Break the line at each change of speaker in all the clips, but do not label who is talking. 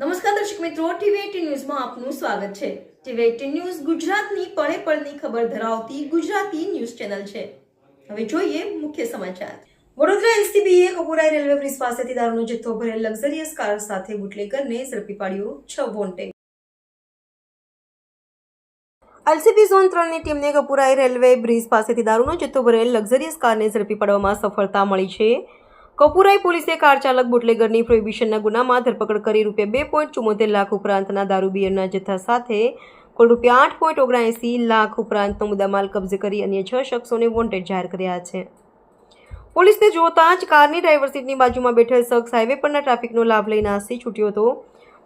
નમસ્કાર દર્શક મિત્રો ટીવી ન્યૂઝમાં આપનું સ્વાગત છે. ટીવી એટીન ન્યૂઝ ગુજરાતની પળે પળની ખબર ધરાવતી ગુજરાતી ન્યૂઝ ચેનલ છે. હવે જોઈએ મુખ્ય સમાચાર. વડોદરા એલસીબીએ કપુરાઈ રેલવે બ્રિજ પાસેથી દારૂનો જથ્થો ભરેલ લક્ઝરિયસ કાર સાથે બુટલેકરને ઝડપી પાડ્યો છ વોન્ટેડ. એલસીબી ઝોન ત્રણની ટીમને કપુરાઈ રેલવે બ્રિજ પાસેથી દારૂનો જથ્થો ભરેલ લક્ઝરિયસ કારને ઝડપી પાડવામાં સફળતા મળી છે. કપુરાઈ પોલીસે કાર ચાલક બુટલેગરની પ્રોહિબિશનના ગુનામાં ધરપકડ કરી રૂપિયા બે પોઈન્ટ ચુમ્મોતેર લાખ ઉપરાંતના દારૂ બિયરના જથ્થા સાથે કુલ રૂપિયા આઠ પોઈન્ટ ઓગણએંસી લાખ ઉપરાંતનો મુદ્દામાલ કબજે કરી અન્ય છ શખ્સોને વોન્ટેડ જાહેર કર્યા છે. પોલીસને જોતા જ કારની ડ્રાઈવર સીટની બાજુમાં બેઠેલ શખ્સ હાઈવે પરના ટ્રાફિકનો લાભ લઈ નાસી છૂટ્યો હતો.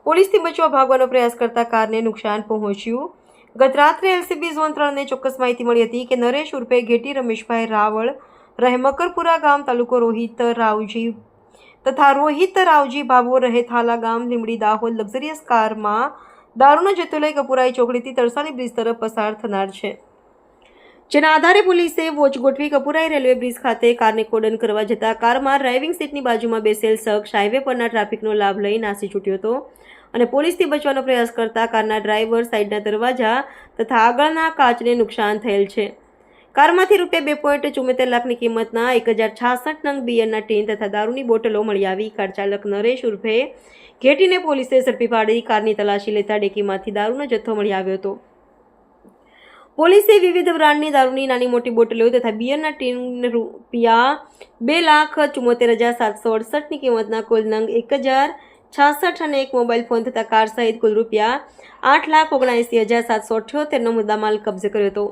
પોલીસથી બચવા ભાગવાનો પ્રયાસ કરતા કારને નુકસાન પહોંચ્યું. ગત રાત્રે એલસીબી ઝોન ત્રણને ચોક્કસ માહિતી મળી હતી કે નરેશ ઉર્ફે ઘેટી રમેશભાઈ રાવળ રહે મકરપુરા ગામ તાલુકો રોહિત રાવજી તથા રોહિત રાવજી ભાભો રહે થાલા ગામ લીમડી દાહોદ લક્ઝરિયસ કારમાં દારૂનો જથ્થો લઈ કપુરાઈ ચોકડીથી તરસાલી બ્રિજ તરફ પસાર થનાર છે. જેના આધારે પોલીસે વોચ ગોઠવી કપુરાઈ રેલવે બ્રિજ ખાતે કારને કોડન કરવા જતા કારમાં ડ્રાઇવિંગ સીટની બાજુમાં બેસેલ શખ્સ હાઈવે પરના ટ્રાફિકનો લાભ લઈ નાસી છૂટ્યો હતો અને પોલીસથી બચવાનો પ્રયાસ કરતા કારના ડ્રાઈવર સાઈડના દરવાજા તથા આગળના કાચને નુકસાન થયેલ છે. કારમાંથી રૂપિયા બે પોઈન્ટ ચુમ્મોતેર લાખની કિંમતના એક હજાર છાસઠ નંગ બિયરના ટીન તથા દારૂની બોટલો મળી આવી. કાર ચાલક નરેશ ઉર્ફે ઘેટીને પોલીસે ઝડપી પાડી કારની તલાશી લેતા ડેકીમાંથી દારૂનો જથ્થો મળી આવ્યો હતો. પોલીસે વિવિધ બ્રાન્ડની દારૂની નાની મોટી બોટલો તથા બિયરના ટીન રૂપિયા બે લાખ ચુમ્મોતેર હજાર સાતસો અડસઠની કિંમતના કુલ નંગ એક હજાર છાસઠ અને એક મોબાઈલ ફોન તથા કાર સહિત કુલ રૂપિયા આઠ લાખ ઓગણસી હજાર સાતસો અઠ્યોતેરનો મુદ્દામાલ કબજે કર્યો હતો.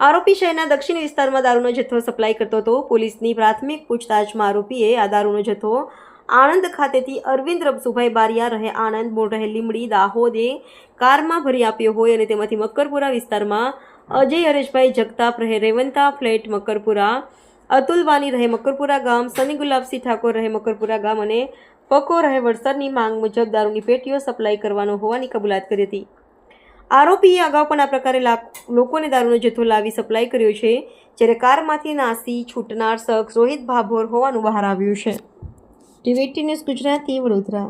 આરોપી શહેરના દક્ષિણ વિસ્તારમાં દારૂનો જથ્થો સપ્લાય કરતો હતો. પોલીસની પ્રાથમિક પૂછતાછમાં આરોપીએ આ દારૂનો જથ્થો આણંદ ખાતેથી અરવિંદ રબસુભાઈ બારિયા રહે આણંદ મૂળ રહે લીમડી દાહોદે કારમાં ભરી આપ્યો હોય અને તેમાંથી મકરપુરા વિસ્તારમાં અજય હરેશભાઈ જગતાપ રહે રેવંતા ફ્લેટ મકરપુરા અતુલ વાની રહે મકરપુરા ગામ, સની ગુલાબસિંહ ઠાકોર રહે મકરપુરા ગામ અને પકો રહે વડસરની માંગ મુજબ દારૂની પેટીઓ સપ્લાય કરવાનો હોવાની કબૂલાત કરી હતી. આરોપીએ અગાઉ પણ આ પ્રકારે લોકોને દારૂનો જથ્થો લાવી સપ્લાય કર્યો છે, જ્યારે કારમાંથી નાસી, છૂટનાર શખ્સ રોહિત ભાભોર હોવાનું બહાર આવ્યું છે. TV news Gujarati Vadodara.